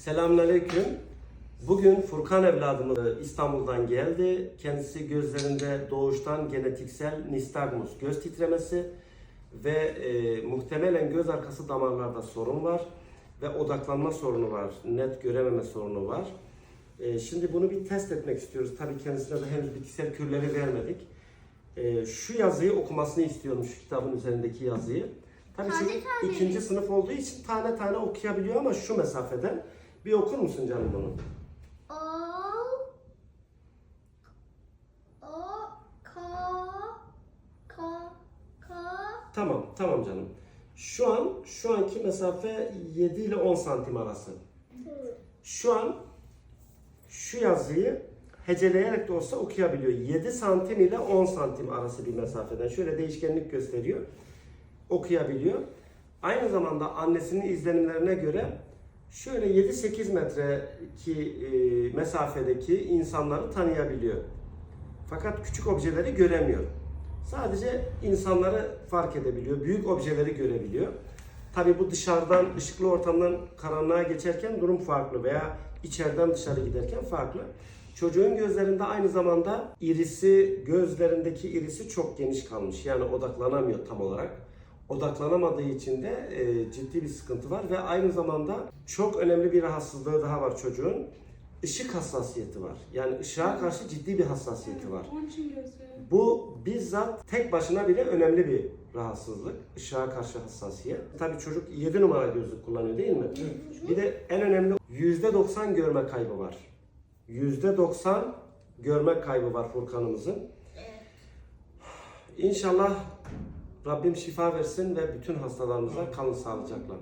Selamünaleyküm. Bugün Furkan evladımız İstanbul'dan geldi. Kendisi gözlerinde doğuştan genetiksel nistagmus, göz titremesi ve e, muhtemelen göz arkası damarlarda sorun var ve odaklanma sorunu var, net görememe sorunu var. E, şimdi bunu bir test etmek istiyoruz. Tabii kendisine de henüz bitkisel kürleri vermedik. E, şu yazıyı okumasını istiyorum, şu kitabın üzerindeki yazıyı. Tabii Tane şimdi tane ikinci sınıf olduğu için tane tane okuyabiliyor ama şu mesafeden. Bir okur musun canım bunu? O O K K K Tamam, tamam canım. Şu an, şu anki mesafe 7 ile 10 santim arası. Şu an şu yazıyı heceleyerek de olsa okuyabiliyor. 7 santim ile 10 santim arası bir mesafeden. Şöyle değişkenlik gösteriyor. Okuyabiliyor. Aynı zamanda annesinin izlenimlerine göre şöyle 7-8 metreki e, mesafedeki insanları tanıyabiliyor. Fakat küçük objeleri göremiyor. Sadece insanları fark edebiliyor, büyük objeleri görebiliyor. Tabii bu dışarıdan, ışıklı ortamdan karanlığa geçerken durum farklı veya içeriden dışarı giderken farklı. Çocuğun gözlerinde aynı zamanda irisi, gözlerindeki irisi çok geniş kalmış. Yani odaklanamıyor tam olarak. Odaklanamadığı için de e, ciddi bir sıkıntı var ve aynı zamanda çok önemli bir rahatsızlığı daha var çocuğun. Işık hassasiyeti var. Yani ışığa karşı ciddi bir hassasiyeti var. Onun için gözü. Bu bizzat tek başına bile önemli bir rahatsızlık. Işığa karşı hassasiyet. Tabii çocuk 7 numara gözlük kullanıyor değil mi? Bir de en önemli %90 görme kaybı var. %90 görme kaybı var Furkan'ımızın. İnşallah Rabbim şifa versin ve bütün hastalarımıza kalın sağlıcakla.